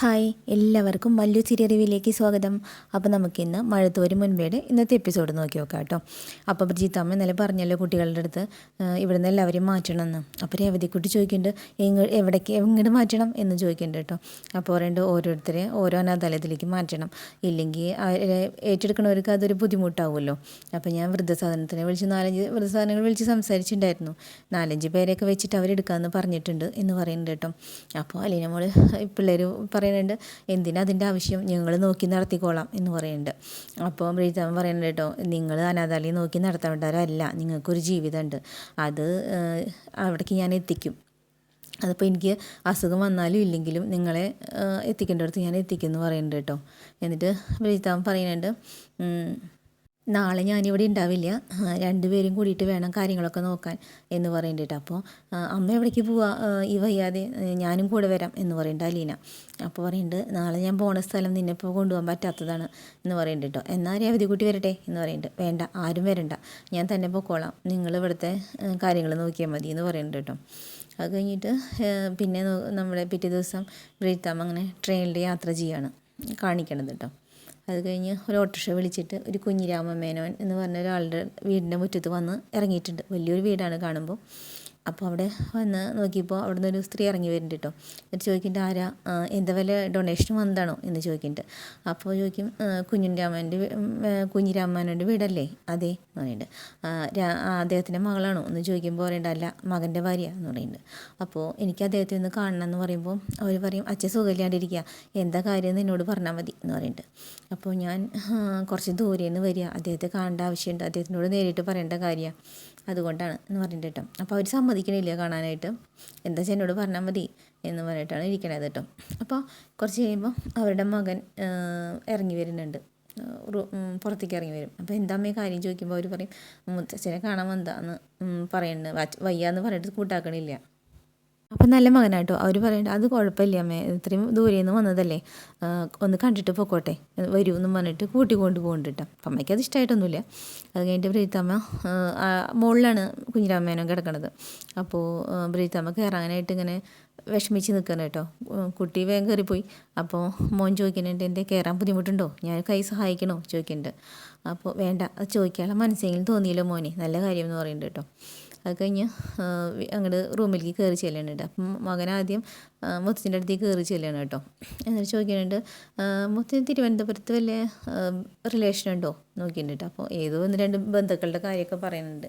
Hi എല്ലാവർക്കും മല്ലു ചിരിയറിവിലേക്ക് സ്വാഗതം. അപ്പോൾ നമുക്കിന്ന് മഴത്തോര് മുൻപേടെ ഇന്നത്തെ എപ്പിസോഡ് നോക്കി നോക്കാം കേട്ടോ. അപ്പോൾ ബ്രിജിത്തമ്മ ഇന്നലെ പറഞ്ഞല്ലോ കുട്ടികളുടെ അടുത്ത് ഇവിടുന്ന് എല്ലാവരെയും മാറ്റണമെന്ന്. അപ്പോൾ രേവതിക്കുട്ടി ചോദിക്കുന്നുണ്ട് എങ്ങ എവിടേക്ക് എങ്ങോട്ട് മാറ്റണം? എന്ന് ചോദിക്കുന്നുണ്ട് കേട്ടോ. അപ്പോൾ പറയുന്നുണ്ട് ഓരോരുത്തരെ ഓരോ അനാഥാലയത്തിലേക്ക് മാറ്റണം. ഇല്ലെങ്കിൽ ഏറ്റെടുക്കണവർക്ക് അതൊരു ബുദ്ധിമുട്ടാവുമല്ലോ. അപ്പോൾ ഞാൻ വൃദ്ധസാധനത്തിനെ വിളിച്ച് നാലഞ്ച് വൃദ്ധസാധനങ്ങൾ വിളിച്ച് സംസാരിച്ചിട്ടുണ്ടായിരുന്നു. നാലഞ്ച് പേരെയൊക്കെ വെച്ചിട്ട് അവരെടുക്കാമെന്ന് പറഞ്ഞിട്ടുണ്ട് എന്ന് പറയുന്നുണ്ട് കേട്ടോ. അപ്പോൾ അലീന മോൾ പിള്ളേർ പറയുന്നുണ്ട് എന്തിനാ അതിന്റെ ആവശ്യം? ഞങ്ങൾ നോക്കി നടത്തിക്കോളാം എന്ന് പറയുന്നുണ്ട്. അപ്പോൾ ബ്രീതാമൻ പറയുന്നുണ്ട് കേട്ടോ നിങ്ങൾ അനാഥാലയം നോക്കി നടത്തേണ്ടവരല്ല നിങ്ങൾക്കൊരു ജീവിതമുണ്ട്. അത് അവിടേക്ക് ഞാൻ എത്തിക്കും. അതിപ്പോൾ എനിക്ക് അസുഖം വന്നാലും ഇല്ലെങ്കിലും നിങ്ങളെ എത്തിക്കേണ്ടടുത്ത് ഞാൻ എത്തിക്കുമെന്ന് പറയുന്നുണ്ട് കേട്ടോ. എന്നിട്ട് ബ്രീതാമൻ പറയുന്നുണ്ട് നാളെ ഞാനിവിടെ ഉണ്ടാവില്ല. രണ്ടുപേരും കൂടിയിട്ട് വേണം കാര്യങ്ങളൊക്കെ നോക്കാൻ എന്ന് പറയുന്നുണ്ട് അപ്പോൾ അമ്മ എവിടേക്ക് പോവാ? ഈ വയ്യാതെ ഞാനും കൂടെ വരാം എന്ന് പറയേണ്ട അലീന. അപ്പോൾ പറയുന്നുണ്ട് നാളെ ഞാൻ പോണ സ്ഥലം നിന്നെപ്പോൾ കൊണ്ടുപോകാൻ പറ്റാത്തതാണ് എന്ന് പറയുന്നുണ്ട് എന്നാൽ രവതി കുട്ടി വരട്ടെ എന്ന് പറയുന്നുണ്ട് വേണ്ട ആരും വരണ്ട. ഞാൻ തന്നെ പൊക്കോളാം. നിങ്ങൾ ഇവിടുത്തെ കാര്യങ്ങൾ നോക്കിയാൽ മതി എന്ന് പറയുന്നുണ്ട് കേട്ടോ അത് കഴിഞ്ഞിട്ട് പിന്നെ നമ്മുടെ പിറ്റേ ദിവസം ബ്രീത്താം അങ്ങനെ ട്രെയിനിൽ യാത്ര ചെയ്യാണ്. കാണിക്കണത് കേട്ടോ അത് കഴിഞ്ഞ് ഒരു ഓട്ടോറിക്ഷ വിളിച്ചിട്ട് ഒരു കുഞ്ഞിരാമ മേനോൻ എന്ന് പറഞ്ഞ ഒരാളുടെ വീടിന്റെ മുറ്റത്ത് വന്ന് ഇറങ്ങിയിട്ടുണ്ട്. വലിയൊരു വീടാണ് കാണുമ്പോൾ. അപ്പോൾ അവിടെ വന്ന് നോക്കിയപ്പോൾ അവിടെ ഒരു സ്ത്രീ ഇറങ്ങി വരുന്നുണ്ട് കേട്ടോ. എന്നിട്ട് ചോദിക്കേണ്ട ആരാ? എന്താ വല്ല ഡൊണേഷൻ വന്നതാണോ? എന്ന് ചോദിക്കുന്നുണ്ട്. അപ്പോൾ ചോദിക്കും കുഞ്ഞുരാമന്റെ കുഞ്ഞിരാമന്റെ വീടല്ലേ? അതെ എന്ന് പറയുന്നുണ്ട് അദ്ദേഹത്തിന്റെ മകളാണോ? എന്ന് ചോദിക്കുമ്പോൾ പറയേണ്ട അല്ല മകന്റെ ഭാര്യ എന്ന് പറയുന്നുണ്ട്. അപ്പോൾ എനിക്ക് അദ്ദേഹത്തെ ഒന്ന് കാണണം എന്ന് പറയുമ്പോൾ അവർ പറയും അച്ഛൻ സുഖമില്ലാണ്ടിരിക്കുക. എന്താ കാര്യം എന്ന് എന്നോട് പറഞ്ഞാൽ മതി എന്ന് പറയുന്നുണ്ട്. അപ്പോൾ ഞാൻ കുറച്ച് ദൂരെ നിന്ന് വരിക. അദ്ദേഹത്തെ കാണേണ്ട ആവശ്യമുണ്ട്. അദ്ദേഹത്തിനോട് നേരിട്ട് പറയേണ്ട കാര്യമാണ്. അതുകൊണ്ടാണ് എന്ന് പറഞ്ഞിട്ട് കേട്ടോ. അപ്പോൾ അവർ സമ്മതിക്കണില്ല കാണാനായിട്ട്. എന്താ വെച്ചാൽ എന്നോട് പറഞ്ഞാൽ മതി എന്ന് പറഞ്ഞിട്ടാണ് ഇരിക്കണത് കേട്ടോ. അപ്പോൾ കുറച്ച് കഴിയുമ്പോൾ അവരുടെ മകൻ ഇറങ്ങി വരുന്നുണ്ട്. പുറത്തേക്ക് ഇറങ്ങി വരും. അപ്പോൾ എന്താ അമ്മയെ കാര്യം ചോദിക്കുമ്പോൾ അവർ പറയും മുത്തച്ഛനെ കാണാൻ വന്നതാന്ന് പറയുന്നുണ്ട് വയ്യാന്ന് പറഞ്ഞിട്ട് കൂട്ടാക്കണില്ല. അപ്പം നല്ല മകനാട്ടോ. അവർ പറയുന്നുണ്ട് അത് കുഴപ്പമില്ല അമ്മേ. ഇത്രയും ദൂരെ നിന്ന് വന്നതല്ലേ ഒന്ന് കണ്ടിട്ട് പൊക്കോട്ടെ. വരൂ എന്നും പറഞ്ഞിട്ട് കൂട്ടി കൊണ്ട് അമ്മയ്ക്ക് അത് ഇഷ്ടമായിട്ടൊന്നുമില്ല അത് കഴിഞ്ഞിട്ട് ബ്രീത്തമ്മ മുകളിലാണ് കുഞ്ഞിരാമേനോ കിടക്കണത്. അപ്പോൾ ബ്രീത്തമ്മ കയറാനായിട്ട് ഇങ്ങനെ വിഷമിച്ച് നിൽക്കണം കേട്ടോ കുട്ടി വേഗം കയറിപ്പോയി അപ്പോൾ മോൻ ചോദിക്കുന്നുണ്ട് എന്റെ കയറാൻ ബുദ്ധിമുട്ടുണ്ടോ? ഞാൻ കൈ സഹായിക്കണോ? ചോദിക്കുന്നുണ്ട്. അപ്പോൾ വേണ്ട. അത് ചോദിക്കാനുള്ള മനസ്സെങ്കിലും തോന്നിയില്ല മോനെ. നല്ല കാര്യം എന്ന് പറയുന്നുണ്ട് കേട്ടോ അത് കഴിഞ്ഞ് അങ്ങോട്ട് റൂമിലേക്ക് കയറി ചെല്ലുന്നുണ്ട് അപ്പം മകൻ ആദ്യം മുത്തച്ഛന്റെ അടുത്തേക്ക് കയറി ചെല്ലണം കേട്ടോ എന്നിട്ട് ചോദിക്കുന്നുണ്ട് മുത്തച്ഛൻ തിരുവനന്തപുരത്ത് വലിയ റിലേഷൻ ഉണ്ടോ? നോക്കിയിട്ടുണ്ട് അപ്പോൾ ഏതോ ഒന്ന് രണ്ട് ബന്ധുക്കളുടെ കാര്യമൊക്കെ പറയുന്നുണ്ട്.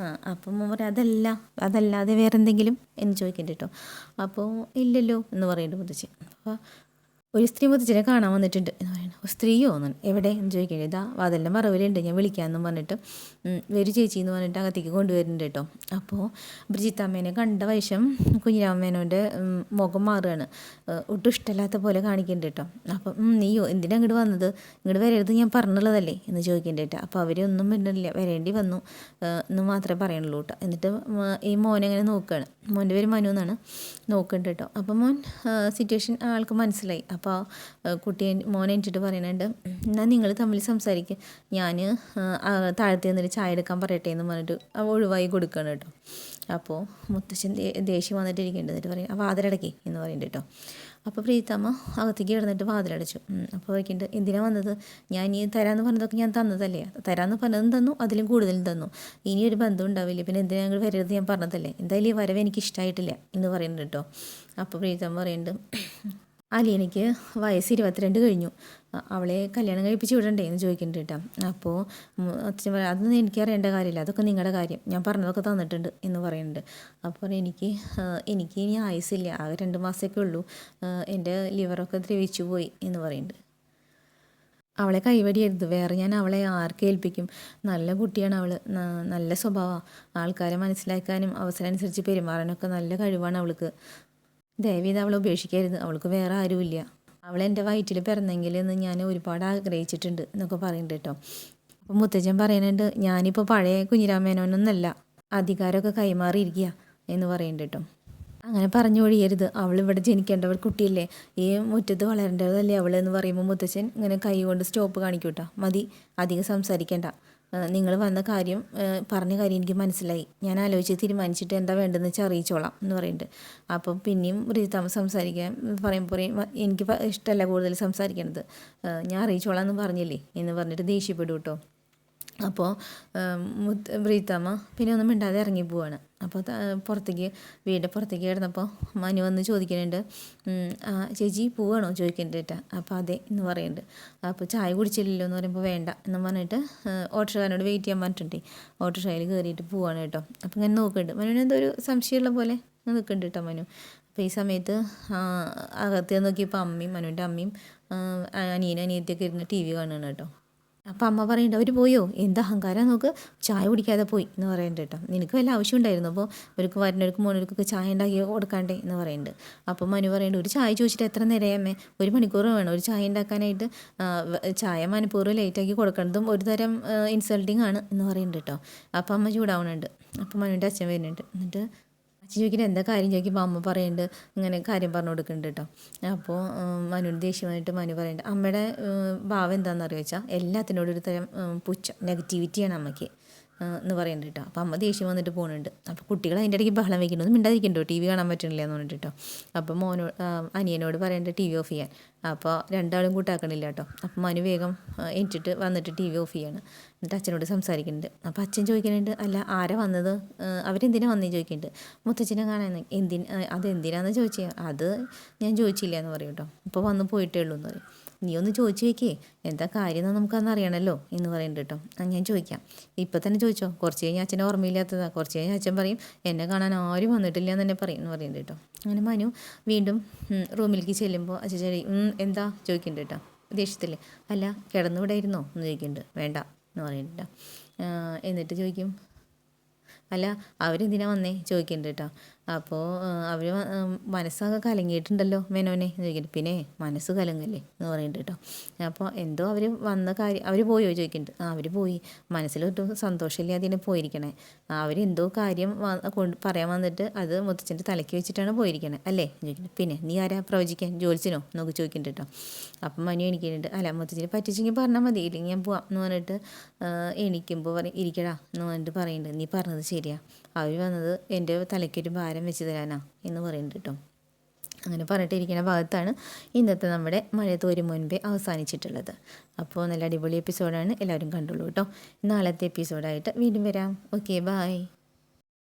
ആ അപ്പം അവർ അതല്ല അതല്ലാതെ വേറെ എന്തെങ്കിലും എന്ന് ചോദിക്കണ്ട കേട്ടോ അപ്പോൾ ഇല്ലല്ലോ എന്ന് പറയുന്നുണ്ട് മുത്തച്ഛൻ. അപ്പോൾ ഒരു സ്ത്രീ മുത്തച്ഛനെ കാണാൻ വന്നിട്ടുണ്ട് എന്ന് പറയുന്നത് ഒരു സ്ത്രീയോ? എന്ന് എവിടെ? എന്ന് ചോദിക്കുന്നത് ഇതാ വാതിലിന്റെ മറവിലുണ്ട്. ഞാൻ വിളിക്കാമെന്നും പറഞ്ഞിട്ട് വരു ചേച്ചി എന്ന് പറഞ്ഞിട്ട് അകത്തേക്ക് കൊണ്ടുവരുന്നുണ്ട് കേട്ടോ. അപ്പോൾ ബ്രിജിത്തമ്മേനെ കണ്ട വശം കുഞ്ഞിരാമേനോന്റെ മുഖം മാറുകയാണ്. ഒട്ടും ഇഷ്ടമല്ലാത്ത പോലെ കാണിക്കുന്നുണ്ട് കേട്ടോ. അപ്പം നീയോ എന്തിനാ അങ്ങോട്ട് വന്നത്? ഇങ്ങോട്ട് വരരുത് ഞാൻ പറഞ്ഞുള്ളതല്ലേ? എന്ന് ചോദിക്കുന്നുണ്ട് കേട്ടോ. അപ്പോൾ അവരൊന്നും വരുന്നില്ല വരേണ്ടി വന്നു എന്ന് മാത്രമേ പറയണുള്ളൂ കേട്ടോ. എന്നിട്ട് ഈ മോനെ അങ്ങനെ നോക്കുകയാണ് മോന്റെ പേര് മനു എന്നാണ്. നോക്കുന്നുണ്ട് കേട്ടോ. അപ്പോൾ മോൻ സിറ്റുവേഷൻ ആൾക്ക് മനസ്സിലായി. അപ്പോൾ കുട്ടി മോനെ എനിച്ചിട്ട് പറയുന്നുണ്ട് എന്നാൽ നിങ്ങൾ തമ്മിൽ സംസാരിക്കുക ഞാൻ താഴത്ത് നിന്നിട്ട് ചായ എടുക്കാൻ പറയട്ടെ എന്ന് പറഞ്ഞിട്ട് അവ ഒഴിവായി കൊടുക്കണം കേട്ടോ. അപ്പോൾ മുത്തശ്ശൻ ദേഷ്യം വന്നിട്ട് ഇരിക്കേണ്ടത് എന്നിട്ട് പറയും ആ വാതിലടക്കി എന്ന് പറയുന്നുണ്ട് കേട്ടോ. അപ്പോൾ പ്രീതമ്മ അകത്തേക്ക് കിടന്നിട്ട് വാതിലടച്ചു. അപ്പോൾ ചോദിക്കുന്നുണ്ട് എന്തിനാണ് വന്നത്? ഞാൻ ഈ തരാമെന്ന് പറഞ്ഞതൊക്കെ ഞാൻ തന്നതല്ലേ? തരാമെന്ന് പറഞ്ഞതും തന്നു അതിലും കൂടുതലും തന്നു. ഇനി ഒരു ബന്ധം ഉണ്ടാവില്ല? പിന്നെ എന്തിനാ ഞങ്ങൾ വരരുത് ഞാൻ പറഞ്ഞതല്ലേ? എന്തായാലും ഈ വരവ് എനിക്ക് ഇഷ്ടമായിട്ടില്ല എന്ന് പറയുന്നുണ്ട് കേട്ടോ. അപ്പോൾ പ്രീതമ്മ പറയുന്നുണ്ട് അലീനയ്ക്ക് വയസ്സ് ഇരുപത്തിരണ്ട് കഴിഞ്ഞു. അവളെ കല്യാണം കഴിപ്പിച്ച് വിടണ്ടേ എന്ന് ചോദിക്കുന്നുണ്ട് കേട്ടോ. അപ്പോൾ അച്ഛൻ പറയാം അതൊന്നും എനിക്കറിയേണ്ട കാര്യമില്ല. അതൊക്കെ നിങ്ങളുടെ കാര്യം. ഞാൻ പറഞ്ഞതൊക്കെ തന്നിട്ടുണ്ട് എന്ന് പറയുന്നുണ്ട്. അപ്പോൾ എനിക്ക് എനിക്ക് ഇനി ആയുസില്ല ആകെ രണ്ട് മാസമൊക്കെ ഉള്ളൂ. എന്റെ ലിവറൊക്കെ ദ്രവിച്ചു പോയി എന്ന് പറയുന്നുണ്ട്. അവളെ കൈവടിയരുത്. വേറെ ഞാൻ അവളെ ആർക്ക് ഏൽപ്പിക്കും. നല്ല കുട്ടിയാണ് അവൾ നല്ല സ്വഭാവമാണ് ആൾക്കാരെ മനസ്സിലാക്കാനും അവസരം അനുസരിച്ച് പെരുമാറാനൊക്കെ നല്ല കഴിവാണ് അവൾക്ക്. ദയവീത് അവളെ ഉപേക്ഷിക്കരുത് അവൾക്ക് വേറെ ആരുമില്ല. അവൾ എന്റെ വയറ്റിൽ പിറന്നെങ്കിൽ എന്ന് ഞാൻ ഒരുപാട് ആഗ്രഹിച്ചിട്ടുണ്ട് എന്നൊക്കെ പറയുന്നുണ്ട് കേട്ടോ. അപ്പം മുത്തച്ഛൻ പറയുന്നുണ്ട് ഞാനിപ്പോൾ പഴയ കുഞ്ഞിരാമേനോനൊന്നല്ല അധികാരമൊക്കെ കൈമാറിയിരിക്കുക എന്ന് പറയുന്നുണ്ട് കേട്ടോ. അങ്ങനെ പറഞ്ഞു ഒഴിയരുത്. അവൾ ഇവിടെ ജനിക്കേണ്ടവൾ കുട്ടിയല്ലേ. ഈ മുറ്റത്ത് വളരേണ്ടതല്ലേ അവൾ എന്ന് പറയുമ്പോൾ മുത്തച്ഛൻ ഇങ്ങനെ കൈ കൊണ്ട് സ്റ്റോപ്പ് കാണിക്കൂട്ടോ മതി അധികം സംസാരിക്കേണ്ട. നിങ്ങൾ വന്ന കാര്യം പറഞ്ഞ കാര്യം എനിക്ക് മനസ്സിലായി. ഞാൻ ആലോചിച്ച് തീരുമാനിച്ചിട്ട് എന്താ വേണ്ടതെന്ന് വെച്ചാൽ അറിയിച്ചോളാം എന്ന് പറയുന്നുണ്ട് അപ്പം പിന്നെയും റീതാമ സംസാരിക്കാൻ പറയുമ്പോൾ പറയും എനിക്ക് ഇഷ്ടമല്ല കൂടുതൽ സംസാരിക്കണത്. ഞാൻ അറിയിച്ചോളാം എന്ന് പറഞ്ഞില്ലേ? എന്ന് പറഞ്ഞിട്ട് ദേഷ്യപ്പെടും കേട്ടോ. അപ്പോൾ മുത്ത് ബ്രീത്തമ്മ പിന്നെ ഒന്നും മിണ്ടാതെ ഇറങ്ങി പോവാണ്. അപ്പോൾ പുറത്തേക്ക് വീടിന്റെ പുറത്തേക്ക് കിടന്നപ്പോൾ മനു വന്ന് ചോദിക്കുന്നുണ്ട് ചേച്ചി പോവാണോ ചോദിക്കേണ്ടിട്ട് അപ്പോൾ അതെ എന്ന് പറയുന്നുണ്ട്. അപ്പോൾ ചായ കുടിച്ചില്ലല്ലോ എന്ന് പറയുമ്പോൾ വേണ്ട എന്ന് പറഞ്ഞിട്ട് ഓട്ടോഷക്കാരനോട് വെയിറ്റ് ചെയ്യാൻ പറഞ്ഞിട്ടുണ്ട്. ഓട്ടോഷയിൽ കയറിയിട്ട് പോവാണ് കേട്ടോ. അപ്പോൾ ഇങ്ങനെ നോക്കുന്നുണ്ട്. മനുവിന് എന്തോ ഒരു സംശയമുള്ള പോലെ നിൽക്കുന്നുണ്ട് കേട്ടോ മനു. അപ്പോൾ ഈ സമയത്ത് അകത്ത് നോക്കിയപ്പോൾ അമ്മയും മനുവിന്റെ അമ്മയും അനിയനും അനിയത്തിയൊക്കെ ഇരുന്ന് ടി വി കാണുകയാണ് കേട്ടോ. അപ്പം അമ്മ പറയുന്നുണ്ട് അവർ പോയോ? എന്ത് അഹങ്കാരം? നോക്ക് ചായ കുടിക്കാതെ പോയി എന്ന് പറയുന്നുണ്ട് കേട്ടോ. നിനക്ക് വല്ല ആവശ്യം ഉണ്ടായിരുന്നു അപ്പോൾ അവർക്ക് വരുന്നവർക്കും മോനവർക്കൊക്കെ ചായ ഉണ്ടാക്കി കൊടുക്കാണ്ടേ എന്ന് പറയുന്നുണ്ട് അപ്പം മനു പറയുന്നുണ്ട് ഒരു ചായ ചോദിച്ചിട്ട് എത്ര നേരമേ ഒരു മണിക്കൂർ വേണം. ഒരു ചായ ഉണ്ടാക്കാനായിട്ട് ചായ മനഃപൂർവം ലേറ്റാക്കി കൊടുക്കുന്നതും ഒരു തരം ഇൻസൾട്ടിങ് ആണ് എന്ന് പറയുന്നുണ്ട് കേട്ടോ. അപ്പം അമ്മ ചൂടാവുന്നുണ്ട് അപ്പം മനുവിന്റെ അച്ഛൻ വരുന്നുണ്ട്. എന്നിട്ട് അച്ഛൻ ചോദിക്കുന്നത് എന്താ കാര്യം? ചോദിക്കുമ്പോൾ അമ്മ പറയുന്നുണ്ട് ഇങ്ങനെ കാര്യം പറഞ്ഞു കൊടുക്കുന്നുണ്ട് കേട്ടോ അപ്പോൾ മനുവിന് ദേഷ്യമായിട്ട് മനു പറയുന്നുണ്ട് അമ്മയുടെ ഭാവം എന്താണെന്ന് വെച്ചാൽ എല്ലാത്തിനോടും ഒരു തരം പുച്ഛം നെഗറ്റിവിറ്റിയാണ് അമ്മയ്ക്ക്. എന്ന് പറയുന്നുണ്ട് കേട്ടോ. അപ്പോൾ അമ്മ ദേഷ്യം വന്നിട്ട് പോകുന്നുണ്ട് അപ്പോൾ കുട്ടികൾ അതിന്റെ ഇടയ്ക്ക് ബഹളം വയ്ക്കുന്നു ഒന്നും മിണ്ടാതിരിക്കണ്ടോ? ടി വി കാണാൻ പറ്റുന്നില്ല എന്ന് പറഞ്ഞിട്ട് കേട്ടോ. അപ്പോൾ മോനോട് അനിയനോട് പറയേണ്ടത് ടി വി ഓഫ് ചെയ്യാൻ. അപ്പോൾ രണ്ടാളും കൂട്ടാക്കണില്ല കേട്ടോ. അപ്പം മനു വേഗം എനിച്ചിട്ട് വന്നിട്ട് ടി വി ഓഫ് ചെയ്യാണ്. എന്നിട്ട് അച്ഛനോട് സംസാരിക്കുന്നുണ്ട്. അപ്പോൾ അച്ഛൻ ചോദിക്കുന്നുണ്ട് അല്ല ആരാ വന്നത്? അവരെന്തിനാ വന്നേ? ചോദിക്കുന്നുണ്ട്. മുത്തച്ഛനെ കാണാൻ എന്തിന്? അതെന്തിനാണെന്ന് ചോദിച്ചാൽ അത് ഞാൻ ചോദിച്ചില്ല എന്ന് പറയും കേട്ടോ. ഇപ്പോൾ വന്ന് പോയിട്ടേ ഉള്ളൂ എന്ന് പറയും. നീ ഒന്ന് ചോദിച്ചു നോക്കിയേ. എന്താ കാര്യം എന്ന് നമുക്കന്ന് അറിയണമല്ലോ എന്ന് പറയുന്നുണ്ട് കേട്ടോ. ഞാൻ ചോദിക്കാം. ഇപ്പം തന്നെ ചോദിച്ചോ. കുറച്ച് കഴിഞ്ഞാൽ അച്ഛനെ ഓർമ്മയില്ലാത്തതാ. കുറച്ച് കഴിഞ്ഞാൽ അച്ഛൻ പറയും എന്നെ കാണാൻ ആരും വന്നിട്ടില്ല എന്ന് തന്നെ പറയും എന്ന് പറയുന്നുണ്ട് കേട്ടോ. അങ്ങനെ മനു വീണ്ടും റൂമിലേക്ക് ചെല്ലുമ്പോൾ അച്ഛൻ ചെടി എന്താ? ചോദിക്കുന്നുണ്ട് കേട്ടോ. ദേഷ്യത്തില്ലേ അല്ല കിടന്നുവിടെ ഇരുന്നോ എന്ന് ചോദിക്കുന്നുണ്ട്. വേണ്ട എന്ന് പറയുന്നുണ്ട് എന്നിട്ട് ചോദിക്കും അല്ല അവരെന്തിനാ വന്നേ? ചോദിക്കുന്നുണ്ട് കേട്ടോ. അപ്പോൾ അവർ മനസ്സൊക്കെ കലങ്ങിയിട്ടുണ്ടല്ലോ മെനോനെ ചോദിക്കുന്നുണ്ട് പിന്നെ മനസ്സ് കലങ്ങല്ലേ എന്ന് പറയുന്നുണ്ട് കേട്ടോ. അപ്പോൾ എന്തോ അവർ വന്ന കാര്യം അവർ പോയോ ചോദിക്കുന്നുണ്ട്. ആ അവർ പോയി. മനസ്സിലൊട്ടും സന്തോഷമില്ലാതെ പോയിരിക്കണേ. അവരെന്തോ കാര്യം കൊണ്ട് പറയാൻ വന്നിട്ട് അത് മുത്തച്ഛന്റെ തലയ്ക്ക് വെച്ചിട്ടാണ് പോയിരിക്കണേ അല്ലേ? ചോദിക്കുന്നത് പിന്നെ നീ ആരാ പ്രവചിക്കാൻ? ജോലിച്ചിനോ എന്നൊക്കെ ചോദിക്കുന്നുണ്ട് കേട്ടോ. അപ്പം മനു എനിക്കുന്നുണ്ട് അല്ല മുത്തച്ഛനെ പറ്റിച്ചെങ്കിൽ പറഞ്ഞാൽ മതി. ഇല്ലെങ്കിൽ ഞാൻ പോവാം എന്ന് പറഞ്ഞിട്ട് എണിക്കുമ്പോൾ പറയും ഇരിക്കടാ എന്ന് പറഞ്ഞിട്ട് പറയുന്നുണ്ട്. നീ പറഞ്ഞത് ശരിയാ. അവർ വന്നത് എന്റെ തലയ്ക്കൊരു ഭാരം വെച്ച് തരാനാ എന്ന് പറയുന്നുണ്ട് കേട്ടോ. അങ്ങനെ പറഞ്ഞിട്ടിരിക്കുന്ന ഭാഗത്താണ് ഇന്നത്തെ നമ്മുടെ മഴ തോരി മുൻപേ അവസാനിച്ചിട്ടുള്ളത്. അപ്പോൾ നല്ല അടിപൊളി എപ്പിസോഡാണ് എല്ലാവരും കണ്ടുള്ളൂ കേട്ടോ. നാളത്തെ എപ്പിസോഡായിട്ട് വീണ്ടും വരാം. Okay bye